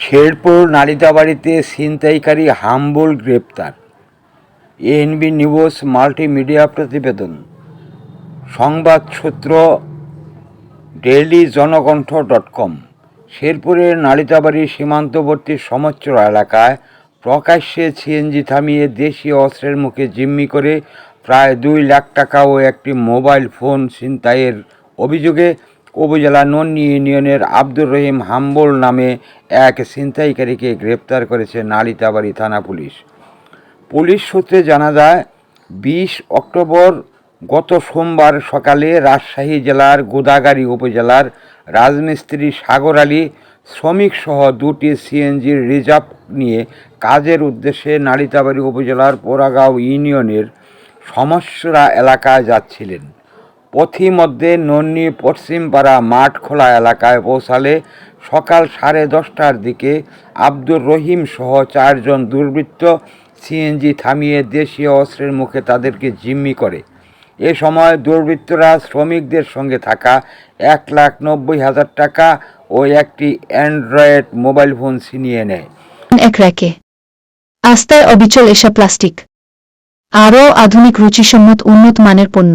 শেরপুর নালিতাবাড়িতে ছিনতাইকারী হাম্বল গ্রেপ্তার। ANB news multimedia প্রতিবেদন। সংবাদ সূত্র ডেইলি জনকণ্ঠ ডট কম। শেরপুরের নালিতাবাড়ি সীমান্তবর্তী সমচ্চর এলাকায় প্রকাশ্যে সিএনজি থামিয়ে দেশীয় অস্ত্রের মুখে জিম্মি করে প্রায় দুই লাখ টাকা ও একটি মোবাইল ফোন ছিনতাইয়ের অভিযোগে উপজেলা নন্নি ইউনিয়নের আব্দুর রহিম হাম্বল নামে এক ছিনতাইকারীকে গ্রেপ্তার করেছে নালিতাবাড়ি থানা পুলিশ। পুলিশ সূত্রে জানা যায়, বিশ অক্টোবর গত সোমবার সকালে রাজশাহী জেলার গোদাগাড়ি উপজেলার রাজমিস্ত্রি সাগর আলী শ্রমিকসহ দুটি সিএনজির রিজার্ভ নিয়ে কাজের উদ্দেশ্যে নালিতাবাড়ি উপজেলার পোড়াগাঁও ইউনিয়নের সমস্যরা এলাকায় যাচ্ছিলেন। পথিমধ্যে নন্নি পশ্চিমপাড়া মাঠ খোলা এলাকায় পৌঁছালে সকাল সাড়ে দশটার দিকে আব্দুর রহিম সহ চারজন দুর্বৃত্ত সিএনজি থামিয়ে দেশীয় অস্ত্রের মুখে তাদেরকে জিম্মি করে। এ সময় দুর্বৃত্তরা শ্রমিকদের সঙ্গে থাকা এক লাখ নব্বই হাজার টাকা ও একটি অ্যান্ড্রয়েড মোবাইল ফোন ছিনিয়ে নেয়। এক র্যাকে। আস্তায় অবিচল এসা প্লাস্টিক। আরও আধুনিক রুচিসম্মত উন্নত মানের পণ্য।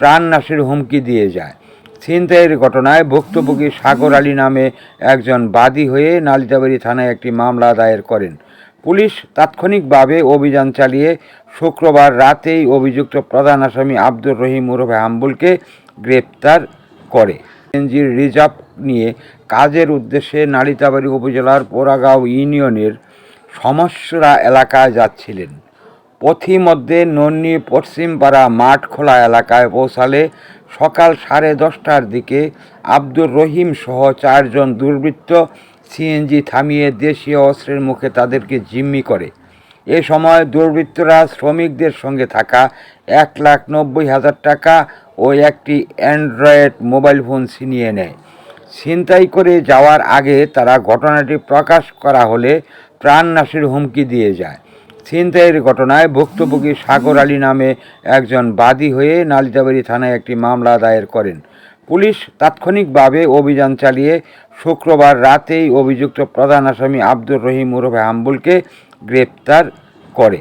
প্রাণনাশের হুমকি দিয়ে যায়। ছিনতাইয়ের ঘটনায় ভুক্তভোগী সাগর আলী নামে একজন বাদী হয়ে নালিতাবাড়ি থানায় একটি মামলা দায়ের করেন। পুলিশ তাৎক্ষণিকভাবে অভিযান চালিয়ে শুক্রবার রাতেই অভিযুক্ত প্রধান আসামি আব্দুর রহিম উরফে হাম্বুলকে গ্রেপ্তার করে। এনজির রিজার্ভ নিয়ে কাজের উদ্দেশ্যে নালিতাবাড়ি উপজেলার পোড়াগাঁও ইউনিয়নের সমস্যরা এলাকায় যাচ্ছিলেন। পথিমধ্যে নন্নি পশ্চিমপাড়া মাঠ খোলা এলাকায় পৌঁছালে সকাল সাড়ে দশটার দিকে আব্দুর রহিম সহ চারজন দুর্বৃত্ত সিএনজি থামিয়ে দেশীয় অস্ত্রের মুখে তাদেরকে জিম্মি করে। এ সময় দুর্বৃত্তরা শ্রমিকদের সঙ্গে থাকা এক লাখ নব্বই হাজার টাকা ও একটি অ্যান্ড্রয়েড মোবাইল ফোন ছিনিয়ে নেয়। ছিনতাই করে যাওয়ার আগে তারা ঘটনাটি প্রকাশ করা হলে প্রাণনাশের হুমকি দিয়ে যায়। ছিনতাইয়ের ঘটনায় ভুক্তভোগী সাগর আলী নামে একজন বাদী হয়ে নালিতাবাড়ি থানায় একটি মামলা দায়ের করেন। পুলিশ তাৎক্ষণিকভাবে অভিযান চালিয়ে শুক্রবার রাতেই অভিযুক্ত প্রধান আসামি আব্দুর রহিম ওরফে হাম্বুলকে গ্রেপ্তার করে।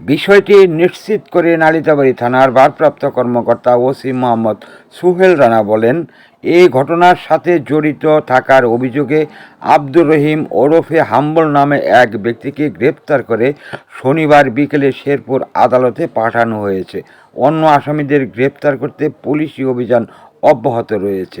বিষয়টি নিশ্চিত করে নালিতাবাড়ি থানার ভারপ্রাপ্ত কর্মকর্তা ওসি মোহাম্মদ সুহেল রানা বলেন এই ঘটনার সাথে জড়িত থাকার অভিযোগে আব্দুর রহিম ওরফে হাম্বল নামে এক ব্যক্তিকে গ্রেপ্তার করে শনিবার বিকেলে শেরপুর আদালতে পাঠানো হয়েছে। অন্য আসামিদের গ্রেপ্তার করতে পুলিশি অভিযান অব্যাহত রয়েছে।